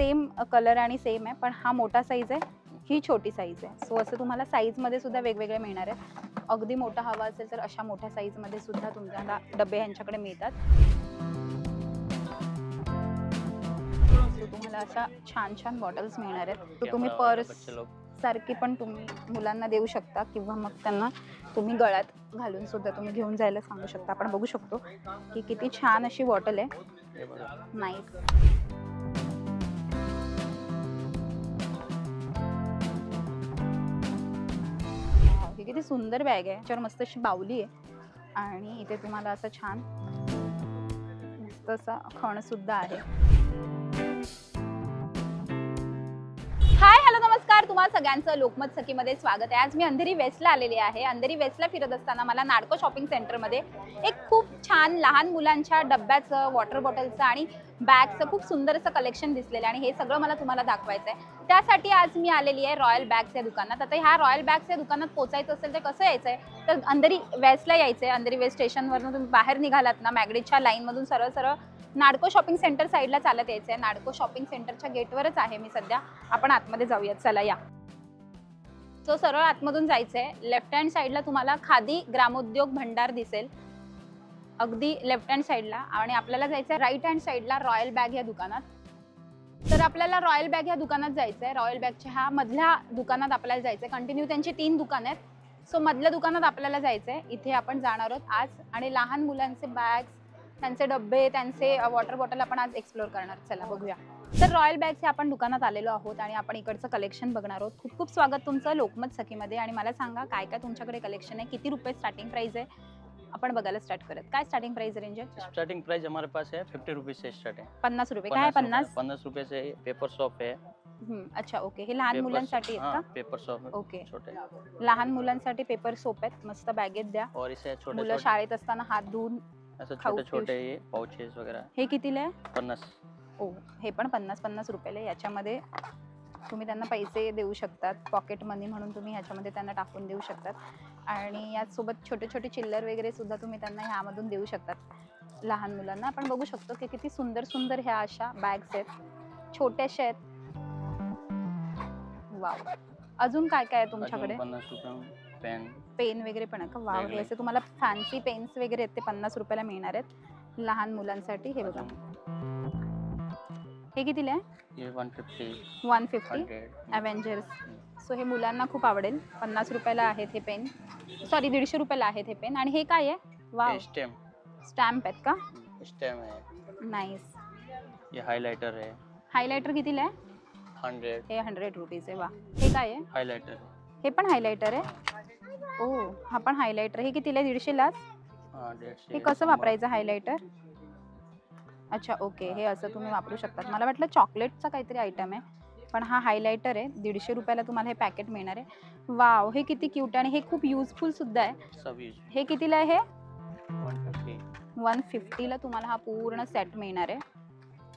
Same colour आणि same आहे पण हा मोठा साईज आहे ही छोटी साईज आहे. सो असं तुम्हाला साईजमध्ये सुद्धा वेगवेगळे मिळणार आहेत. अगदी मोठा हवा असेल तर अशा मोठ्या साईजमध्ये सुद्धा तुम्हाला डबे ह्यांच्याकडे मिळतात. तुम्हाला अशा छान छान बॉटल्स मिळणार आहेत. तुम्ही पर्स सारखी पण तुम्ही मुलांना देऊ शकता किंवा मग त्यांना तुम्ही गळ्यात घालून सुद्धा तुम्ही घेऊन जायला सांगू शकता. आपण बघू शकतो की किती छान अशी बॉटल आहे. हे किती सुंदर बॅग आहे. त्याच्यावर मस्त अशी बावली आहे. आणि इथे तुम्हाला असं छान मस्त असा खण सुद्धा आहे. हाय हॅलो नमस्कार. तुम्हाला सगळ्यांचं लोकमत सखीमध्ये स्वागत आहे. आज मी अंधेरी वेस्टला आलेली आहे. अंधेरी वेस्टला फिरत असताना मला नाडको शॉपिंग सेंटरमध्ये एक खूप छान लहान मुलांच्या डब्याचं वॉटर बॉटलचं आणि बॅगचं खूप सुंदर असं कलेक्शन दिसलेलं आहे आणि हे सगळं मला तुम्हाला दाखवायचं आहे त्यासाठी आज मी आलेली आहे रॉयल बॅग्स या दुकानात. आता ह्या रॉयल बॅग्स या दुकानात पोचायचं असेल तर कसं यायचं आहे तर अंधेरी वेस्टला यायचं आहे अंधेरी वेस्ट स्टेशनवरून तुम्ही बाहेर निघालात ना मॅगडीच्या लाईनमधून सरळ सरळ नाडको शॉपिंग सेंटर साईडला चालत यायचं आहे नाडको शॉपिंग सेंटरच्या गेटवरच आहे मी सध्या. आपण आतमध्ये जाऊयात. चला या. सो सरळ आतमधून जायचं आहे लेफ्ट हँड साईडला तुम्हाला खादी ग्रामोद्योग भंडार दिसेल. अगदी लेफ्ट हँड साईडला आणि आपल्याला जायचं आहे राईट हँड साईडला रॉयल बॅग या दुकानात. तर आपल्याला रॉयल बॅग या दुकानात जायचं आहे रॉयल बॅगच्या ह्या मधल्या दुकानात आपल्याला जायचं आहे कंटिन्यू त्यांची तीन दुकानं आहेत. सो मधल्या दुकानात आपल्याला जायचं आहे इथे आपण जाणार आहोत आज. आणि लहान मुलांचे बॅग्स त्यांचे डब्बे त्यांचे वॉटर बॉटल आपण आज एक्सप्लोर करणार चला बघूया. तर रॉयल बॅग्स हे आपण दुकानात आलेलो आहोत आणि आपण इकडचं कलेक्शन बघणार आहोत. खूप खूप स्वागत तुमचं लोकमत सखीमध्ये. आणि मला सांगा काय काय तुमच्याकडे कलेक्शन आहे? किती रुपये स्टार्टिंग प्राईस आहे? आपण बघायला स्टार्ट करत काय स्टार्टिंग प्राइस रेंज आहे? स्टार्टिंग प्राइस हमारे पास है फिफ्टी रुपीज से स्टार्ट है. पन्नास रुपये. काय पन्नास पन्नास? रुपये से पेपर शॉप है. हम्म, अच्छा ओके हे लहान मुलांसाठी आहेत का? पेपर शॉप ओके छोटे लहान मुलांसाठी पेपर सोप आहेत. मस्त बॅगेत द्या. और इसे छोटे मुलं शाळेत असताना हात धुवून खाऊ छोटे छोटे पाउचेस वगैरह हे कितीला आहे? पन्नास. ओ हे पण पन्नास पन्नास रुपयाला. याच्यामध्ये तुम्ही त्यांना पैसे देऊ शकतात. पॉकेट मनी म्हणून तुम्ही ह्याच्यामध्ये त्यांना टाकून देऊ शकतात. आणि याचसोबत छोटे छोटे चिल्लर वगैरे सुद्धा तुम्ही त्यांना ह्यामधून देऊ शकतात लहान मुलांना. आपण बघू शकतो की किती सुंदर सुंदर ह्या अशा बॅग्स आहेत. छोट्याशा आहेत. वाव अजून काय काय आहे तुमच्याकडे? पेन पेन वगैरे पण आहे का? वाव हे. असे तुम्हाला फॅन्सी पेन्स वगैरे आहेत ते पन्नास रुपयाला मिळणार आहेत. लहान मुलांसाठी हे बघा. हे कितीला आहे? ये one fifty one fifty so हे मुलांना खूप आवडेल. पन्नास रुपयाला आहेत हे पेन. सॉरी दीडशे रुपयाला आहेत हे पेन. आणि हे काय आहे? वा स्टेम स्टॅम्प आहेत का? स्टेम है नाईस ये हाइलाइटर है हायलायटर कितीला आहे? हंड्रेड हे हंड्रेड रुपीज आहे. वा हे काय आहे? हाइलाइटर हे पण हायलायटर आहे? ओ हा पण हायलायटर हे कितीला आहे? दीडशेलाच? हाँ हे कसं. वापरायचं हायलायटर अच्छा ओके. हे असं तुम्ही वापरू शकतात. मला वाटलं चॉकलेटचा काहीतरी आयटम आहे पण हा हायलायटर आहे. दीडशे रुपयाला तुम्हाला हे पॅकेट मिळणार आहे. वाव हे किती क्यूट आणि हे खूप युजफुल सुद्धा आहे. हे कितीला आहे हे? वन फिफ्टी वन फिफ्टीला तुम्हाला हा पूर्ण सेट मिळणार आहे.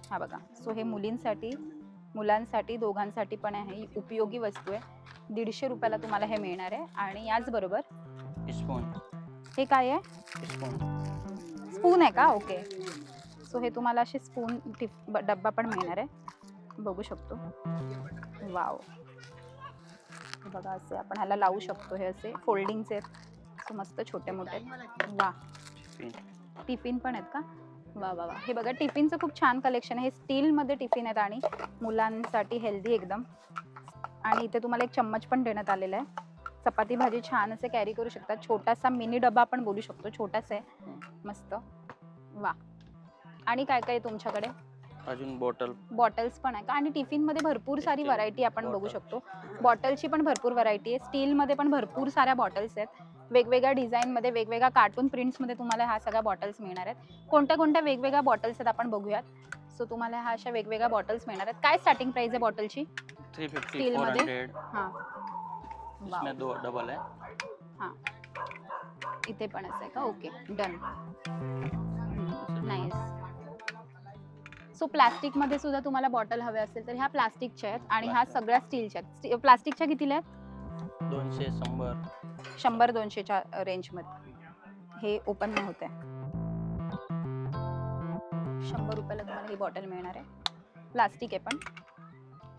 हा बघा. सो हे मुलींसाठी मुलांसाठी दोघांसाठी पण आहे. ही उपयोगी वस्तू आहे. दीडशे रुपयाला तुम्हाला हे मिळणार आहे. आणि याचबरोबर स्पून हे काय आहे? स्पून स्पून आहे का? ओके सो हे तुम्हाला असे स्पून टिप ब- डब्बा पण मिळणार आहे. बघू शकतो. वाव. बघा असे आपण ह्याला लावू शकतो हे असे फोल्डिंगचे. आहेत सो मस्त छोटे मोठे. वा. टिफिन पण आहेत का? वा वा वा. हे बघा टिफिनचं खूप छान कलेक्शन आहे. हे स्टीलमध्ये टिफिन आहेत आणि मुलांसाठी हेल्दी एकदम. आणि इथे तुम्हाला एक चम्मच पण देण्यात आलेला आहे. चपाती भाजी छान असे कॅरी करू शकतात छोटासा मिनी डबा आपण बोलू शकतो. छोटासा आहे. मस्त. वा. आणि काय काय आहे तुमच्याकडे? अजून बॉटल. बॉटल्स पण आहे का? आणि टिफिनमध्ये भरपूर सारी व्हरायटी आपण बघू. शकतो. बॉटलची पण भरपूर व्हरायटी आहे. स्टीलमध्ये पण भरपूर साऱ्या बॉटल्स आहेत. वेगवेगळ्या डिझाईनमध्ये वेगवेगळ्या कार्टून प्रिंट्समध्ये तुम्हाला ह्या सगळ्या बॉटल्स मिळणार आहेत. कोणत्या कोणत्या वेगवेगळ्या बॉटल्स आहेत आपण बघूयात. सो तुम्हाला ह्या अशा वेगवेगळ्या बॉटल्स मिळणार आहेत. काय स्टार्टिंग प्राइस आहे बॉटलची थ्री फिफ्टी Steel फोरमध्ये? हंड्रेड हां. इसमें दो डबल है. इथे पण असं आहे का? ओके डन नाईस सो प्लास्टिकमध्ये सुद्धा तुम्हाला बॉटल हवे असेल तर ह्या प्लास्टिकच्या आहेत आणि ह्या सगळ्या स्टीलच्या आहेत. प्लास्टिकच्या कितीला आहेत? दोनशे शंभर. शंभर दोनशेच्या रेंजमध्ये हे ओपन नाही होत आहे शंभर रुपयाला तुम्हाला ही बॉटल मिळणार आहे. प्लास्टिक आहे पण.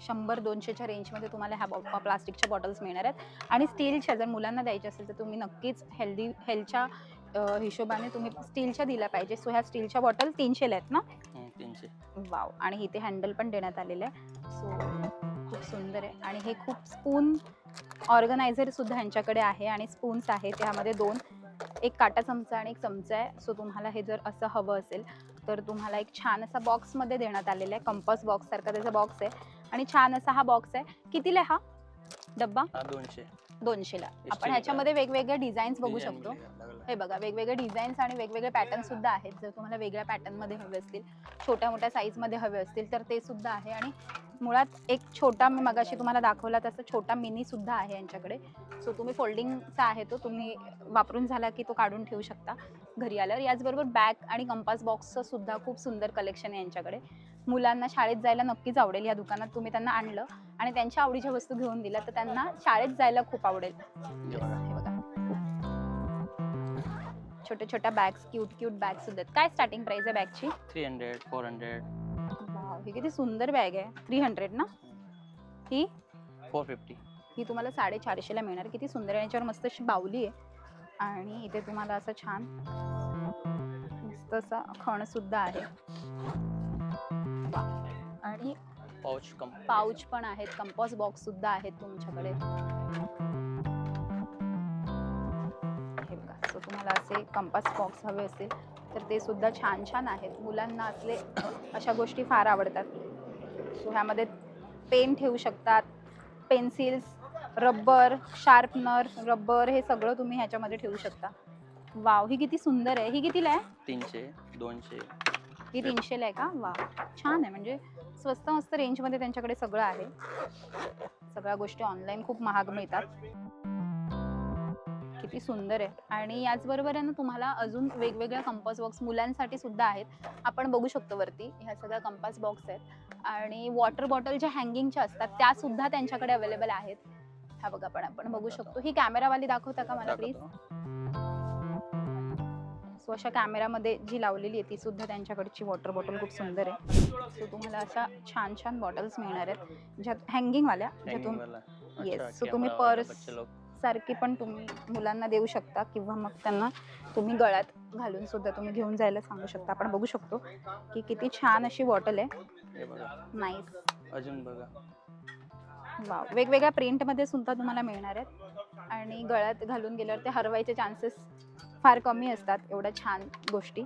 शंभर दोनशेच्या रेंजमध्ये तुम्हाला ह्या बॉ प्लास्टिकच्या बॉटल्स मिळणार आहेत. आणि स्टीलच्या जर मुलांना द्यायच्या असेल तर तुम्ही नक्कीच हेल्दी हेल्थच्या हिशोबाने तुम्ही स्टीलच्या दिल्या पाहिजे. सो ह्या स्टीलच्या बॉटल तीनशेला आहेत ना? हम्म, वाव. आणि इथे हँडल पण देण्यात आलेलं आहे. सो खूप सुंदर आहे. आणि हे खूप स्पून ऑर्गनायझर सुद्धा ह्यांच्याकडे आहे आणि स्पून्स आहे त्यामध्ये दोन एक काटा चमचा आणि एक चमचा आहे. सो तुम्हाला हे जर असं हवं असेल तर तुम्हाला एक छान असा बॉक्समध्ये देण्यात आलेला आहे. कंपस बॉक्स सारखा त्याचा बॉक्स आहे. आणि छान असा हा बॉक्स आहे. कितीला आहे हा? डब्बा? दोनशे. दोनशेला. आपण ह्याच्यामध्ये वेगवेगळे डिझाईन्स बघू शकतो. हे बघा वेगवेगळे डिझाईन्स आणि वेगवेगळे पॅटर्न सुद्धा आहेत. जर तुम्हाला वेगळ्या pattern मध्ये हवे असतील छोट्या मोठ्या size मध्ये हवे असतील तर ते सुद्धा आहे. आणि मुळात एक छोटा मी मगाशी तुम्हाला दाखवला तसं छोटा मिनी सुद्धा आहे यांच्याकडे. सो तुम्ही फोल्डिंगचा आहे तो तुम्ही वापरून झाला की तो काढून ठेवू शकता घरी आल्यावर. याचबरोबर बॅग आणि कंपास बॉक्सचं सुद्धा खूप सुंदर कलेक्शन आहे यांच्याकडे. मुलांना शाळेत जायला नक्कीच आवडेल या दुकानात. तुम्ही त्यांना आणलं आणि त्यांच्या आवडीच्या वस्तू घेऊन दिल्या तर त्यांना शाळेत जायला खूप आवडेल. छोट्या छोट्या बॅग्स क्यूट क्यूट बॅग सुद्धा आहेत. काय स्टार्टिंग प्राइस आहे बॅगची थ्री हंड्रेड फोर हंड्रेड ही किती सुंदर बॅग आहे. थ्री हंड्रेड ना? ही? फोर फिफ्टी ही तुम्हाला साडेचारशेला मिळणार. किती सुंदर आहे. याच्यावर मस्त अशी बावली आहे. आणि इथे तुम्हाला असं छान मस्त असा खण सुद्धा आहे पाऊच पाऊच पण आहेत कंपॉस बॉक्स सुद्धा आहेत तुमच्याकडे. हे बघा सो तुम्हाला असे कंपास बॉक्स हवे असतील तर ते सुद्धा छान छान आहेत. मुलांना असले अशा गोष्टी फार आवडतात. सो ह्यामध्ये पेन ठेवू शकतात पेन्सिल्स रबर शार्पनर रबर हे सगळं तुम्ही ह्याच्यामध्ये ठेवू शकता. वाव ही किती सुंदर आहे. ही कितीला आहे? तीनशे दोनशे. ही तीनशेला आहे का? वा छान आहे. म्हणजे स्वस्त मस्त रेंजमध्ये त्यांच्याकडे सगळं आहे. सगळ्या गोष्टी ऑनलाईन खूप महाग मिळतात. किती सुंदर आहे. आणि याचबरोबर आहे ना तुम्हाला अजून वेगवेगळ्या कंपास बॉक्स मुलांसाठी सुद्धा आहेत. आपण बघू शकतो वरती ह्या सगळ्या कंपास बॉक्स आहेत. आणि वॉटर बॉटल ज्या हँगिंगच्या असतात त्या सुद्धा त्यांच्याकडे अवेलेबल आहेत. ह्या बघा पण आपण बघू शकतो. ही कॅमेरावाली दाखवता का मला प्लीज. सो अशा कॅमेरामध्ये जी लावलेली आहे ती सुद्धा त्यांच्याकडची वॉटर बॉटल खूप सुंदर आहे. सो तुम्हाला अशा छान छान बॉटल्स मिळणार आहेत ज्यात हँगिंगवाल्या ज्यातून अच्छा, so तुम्ही लोग. सारखी पण तुम्ही मुलांना देऊ शकता किंवा मग त्यांना तुम्ही गळ्यात घालून सुद्धा तुम्ही घेऊन जायला सांगू शकता. आपण बघू शकतो की किती छान अशी बॉटल आहे. नाईस अजून बघा. वाव वेगवेगळ्या प्रिंटमध्ये सुद्धा तुम्हाला मिळणार आहेत. आणि गळ्यात घालून गेल्यावर ते हरवायचे चान्सेस फार कमी असतात एवढ्या छान गोष्टी.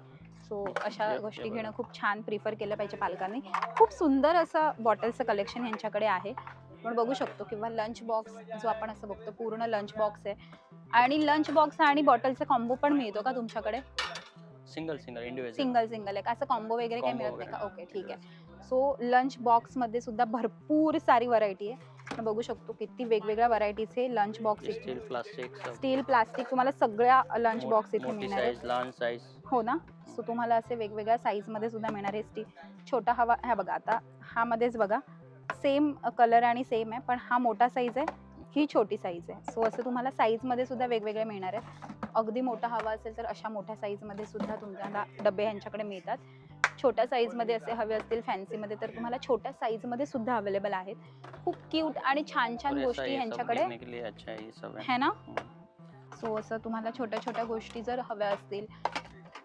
सो अशा गोष्टी. घेणं खूप छान प्रिफर केलं पाहिजे पालकांनी. खूप सुंदर असं बॉटलचं कलेक्शन यांच्याकडे आहे. आपण बघू शकतो किंवा लंच बॉक्स जो आपण असं बघतो पूर्ण लंच बॉक्स आहे. आणि लंच बॉक्स आणि बॉटलचा कॉम्बो पण मिळतो का तुमच्याकडे? Single single individual single single आहे का? असं कॉम्बो वगैरे काही मिळत नाही का. ओके ठीक आहे. सो लंच बॉक्समध्ये सुद्धा भरपूर सारी व्हरायटी आहे. आपण बघू शकतो किती वेगवेगळ्या व्हरायटीचे lunch box steel plastic steel plastic तुम्हाला सगळ्या लंच बॉक्स इथे मिळणार साईज हो ना? सो तुम्हाला असे वेगवेगळ्या size मध्ये सुद्धा मिळणार आहे स्टील छोटा हवा ह्या बघा आता हा मध्येच बघा. सेम कलर आणि सेम आहे पण हा मोठा साईज आहे ही छोटी साईज आहे. सो असं तुम्हाला size मध्ये सुद्धा वेगवेगळे मिळणार आहेत. अगदी मोठा हवा असेल तर अशा मोठ्या size मध्ये सुद्धा तुम्हाला डबे यांच्याकडे मिळतात. छोट्या size मध्ये असे हवे असतील fancy मध्ये तर तुम्हाला छोट्या size मध्ये सुद्धा अवेलेबल आहेत. खूप क्यूट आणि छान छान गोष्टी ये सब यांच्याकडे देखने के लिए अच्छा है है है ना. सो असं तुम्हाला छोट्या छोट्या गोष्टी जर हव्या असतील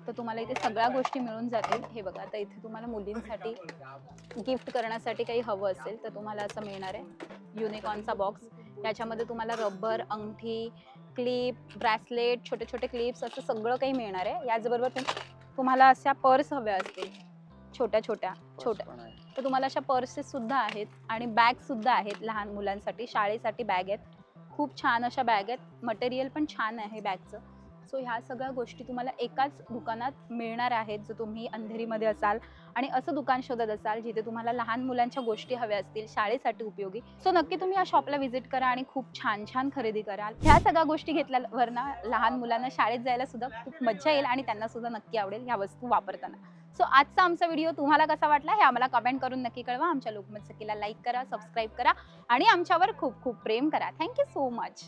तर तुम्हाला इथे सगळ्या गोष्टी मिळून जातील. हे बघा आता इथे तुम्हाला मुलींसाठी गिफ्ट करण्यासाठी काही हवं असेल तर तुम्हाला असं मिळणार आहे. युनिकॉर्नचा बॉक्स याच्यामध्ये तुम्हाला रबर अंगठी क्लिप ब्रॅसलेट छोटे छोटे क्लिप्स असं सगळं काही मिळणार आहे. याचबरोबर तुम- तुम्हाला अशा पर्स हव्या असतील. छोट्या छोट्या छोट्या. तर तुम्हाला अशा पर्सेस सुद्धा आहेत आणि बॅग सुद्धा आहेत लहान मुलांसाठी. शाळेसाठी बॅग आहेत. खूप छान अशा बॅग आहेत. मटेरियल पण छान आहे बॅगचं. सो ह्या सगळ्या गोष्टी तुम्हाला एकाच दुकानात मिळणार आहेत जर तुम्ही अंधेरीमध्ये असाल आणि असं दुकान शोधत असाल जिथे तुम्हाला लहान मुलांच्या गोष्टी हव्या असतील शाळेसाठी उपयोगी. सो नक्की तुम्ही या शॉपला व्हिजिट करा आणि खूप छान छान खरेदी कराल. ह्या सगळ्या गोष्टी घेतल्यावर ना लहान मुलांना शाळेत जायला सुद्धा खूप मज्जा येईल आणि त्यांना सुद्धा नक्की आवडेल ह्या वस्तू वापरताना. सो आजचा आमचा व्हिडिओ तुम्हाला कसा वाटला हे आम्हाला कमेंट करून नक्की कळवा. आमच्या लोकमत सखीला लाईक करा सबस्क्राईब करा आणि आमच्यावर खूप खूप प्रेम करा. Thank you so much